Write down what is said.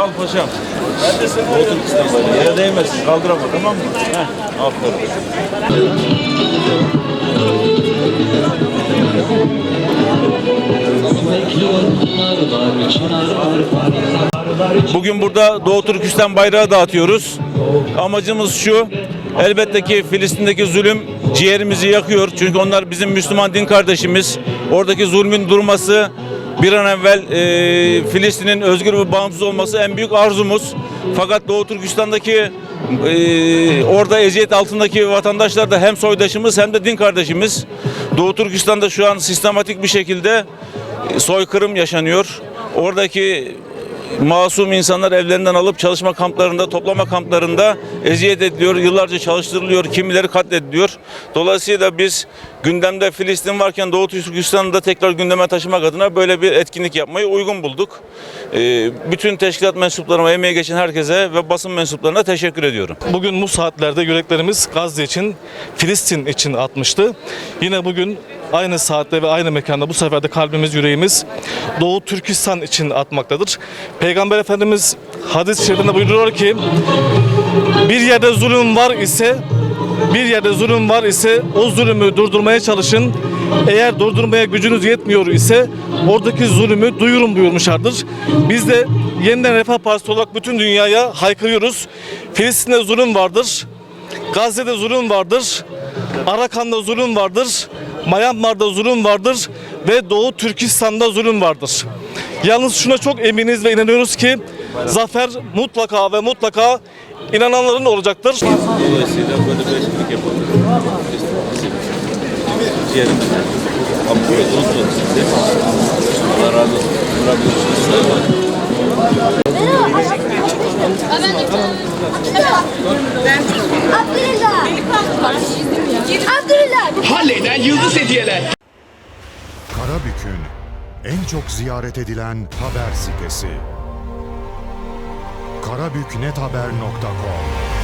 Al paşam. Otur İstanbul'a. Yere değmezsin. Kaldırama tamam mı? Heh. Aferin. Bugün burada Doğu Türkistan bayrağı dağıtıyoruz. Amacımız şu. Elbette ki Filistin'deki zulüm ciğerimizi yakıyor. Çünkü onlar bizim Müslüman din kardeşimiz. Oradaki zulmün durması bir an evvel e, Filistin'in özgür ve bağımsız olması en büyük arzumuz. Fakat Doğu Türkistan'daki e, orada eziyet altındaki vatandaşlar da hem soydaşımız hem de din kardeşimiz. Doğu Türkistan'da şu an sistematik bir şekilde soykırım yaşanıyor. Oradaki masum insanlar evlerinden alıp çalışma kamplarında, toplama kamplarında eziyet ediliyor, yıllarca çalıştırılıyor, kimileri katlediliyor. Dolayısıyla biz gündemde Filistin varken Doğu Türkistan'ı da tekrar gündeme taşımak adına böyle bir etkinlik yapmayı uygun bulduk. Ee, bütün teşkilat mensuplarıma, emeği geçen herkese ve basın mensuplarına teşekkür ediyorum. Bugün bu saatlerde yüreklerimiz Gazze için, Filistin için atmıştı. Yine bugün aynı saatte ve aynı mekanda bu sefer de kalbimiz, yüreğimiz Doğu Türkistan için atmaktadır. Peygamber Efendimiz hadis-i şerifinde buyuruyor ki bir yerde zulüm var ise bir yerde zulüm var ise o zulümü durdurmaya çalışın. Eğer durdurmaya gücünüz yetmiyor ise oradaki zulümü duyurun buyurmuşlardır. Biz de yeniden Refah Partisi olarak bütün dünyaya haykırıyoruz. Filistin'de zulüm vardır. Gazze'de zulüm vardır. Arakan'da zulüm vardır. Myanmar'da zulüm vardır ve Doğu Türkistan'da zulüm vardır. Yalnız şuna çok eminiz ve inanıyoruz ki zafer mutlaka ve mutlaka inananların olacaktır. Dolayısıyla böyle bir etkinlik yapalım. Ciğerimiz. Abdülhamid unutmadık sizi. Allah razı olsun. Bırakıyorsunuz. Abdülillah. Abdülillah. Yıldız hediyeler. Karabük'ün en çok ziyaret edilen haber sitesi. karabüknethaber.com